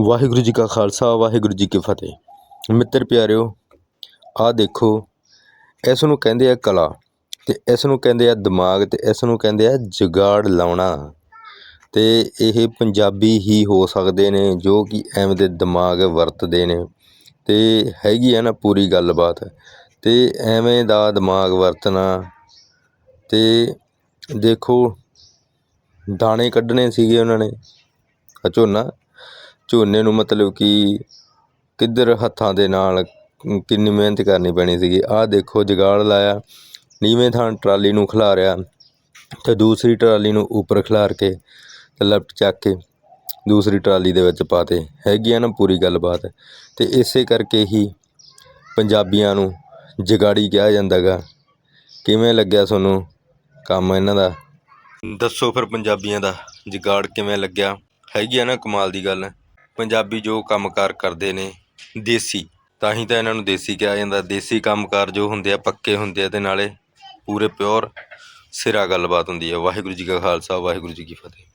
ਵਾਹਿਗੁਰੂ ਜੀ ਕਾ ਖਾਲਸਾ, ਵਾਹਿਗੁਰੂ ਜੀ ਕੀ ਫਤਿਹ। ਮਿੱਤਰ ਪਿਆਰਿਓ, ਆਹ ਦੇਖੋ, ਇਸ ਨੂੰ ਕਹਿੰਦੇ ਆ ਕਲਾ ਅਤੇ ਇਸ ਨੂੰ ਕਹਿੰਦੇ ਆ ਦਿਮਾਗ ਅਤੇ ਇਸ ਨੂੰ ਕਹਿੰਦੇ ਆ ਜੁਗਾੜ ਲਾਉਣਾ। ਅਤੇ ਇਹ ਪੰਜਾਬੀ ਹੀ ਹੋ ਸਕਦੇ ਨੇ ਜੋ ਕਿ ਐਵੇਂ ਦੇ ਦਿਮਾਗ ਵਰਤਦੇ ਨੇ। ਅਤੇ ਹੈਗੀ ਆ ਨਾ ਪੂਰੀ ਗੱਲਬਾਤ ਅਤੇ ਐਵੇਂ ਦਾ ਦਿਮਾਗ ਵਰਤਣਾ। ਅਤੇ ਦੇਖੋ, ਦਾਣੇ ਕੱਢਣੇ ਸੀਗੇ ਉਹਨਾਂ ਨੇ ਝੋਨਾ। ਝੋਨੇ ਨੂੰ ਮਤਲਬ ਕਿ ਕਿੱਧਰ ਹੱਥਾਂ ਦੇ ਨਾਲ ਕਿੰਨੀ ਮਿਹਨਤ ਕਰਨੀ ਪੈਣੀ ਸੀਗੀ। ਆਹ ਦੇਖੋ, ਜਗਾੜ ਲਾਇਆ, ਨੀਵੇਂ ਥਾਂ ਟਰਾਲੀ ਨੂੰ ਖਿਲਾਰਿਆ ਅਤੇ ਦੂਸਰੀ ਟਰਾਲੀ ਨੂੰ ਉੱਪਰ ਖਿਲਾਰ ਕੇ ਤੇ ਲੈਫਟ ਚੱਕ ਕੇ ਦੂਸਰੀ ਟਰਾਲੀ ਦੇ ਵਿੱਚ ਪਾਤੇ ਹੈਗੀ ਆ ਨਾ ਪੂਰੀ ਗੱਲਬਾਤ ਅਤੇ ਇਸੇ ਕਰਕੇ ਹੀ ਪੰਜਾਬੀਆਂ ਨੂੰ ਜਗਾੜੀ ਕਿਹਾ ਜਾਂਦਾ ਗਾ। ਕਿਵੇਂ ਲੱਗਿਆ ਤੁਹਾਨੂੰ ਕੰਮ ਇਹਨਾਂ ਦਾ? ਦੱਸੋ ਫਿਰ ਪੰਜਾਬੀਆਂ ਦਾ ਜਗਾੜ ਕਿਵੇਂ ਲੱਗਿਆ? ਹੈਗੀ ਆ ਨਾ ਕਮਾਲ ਦੀ ਗੱਲ। ਪੰਜਾਬੀ ਜੋ ਕੰਮਕਾਰ ਕਰਦੇ ਨੇ, ਦੇਸੀ, ਤਾਂ ਹੀ ਤਾਂ ਇਹਨਾਂ ਨੂੰ ਦੇਸੀ ਕਿਹਾ ਜਾਂਦਾ। ਦੇਸੀ ਕੰਮਕਾਰ ਜੋ ਹੁੰਦੇ ਆ, ਪੱਕੇ ਹੁੰਦੇ ਆ ਅਤੇ ਨਾਲੇ ਪੂਰੇ ਪਿਓਰ ਸਿਰਾ ਗੱਲਬਾਤ ਹੁੰਦੀ ਹੈ ਵਾਹਿਗੁਰੂ ਜੀ ਕਾ ਖਾਲਸਾ, ਵਾਹਿਗੁਰੂ ਜੀ ਕੀ ਫਤਿਹ।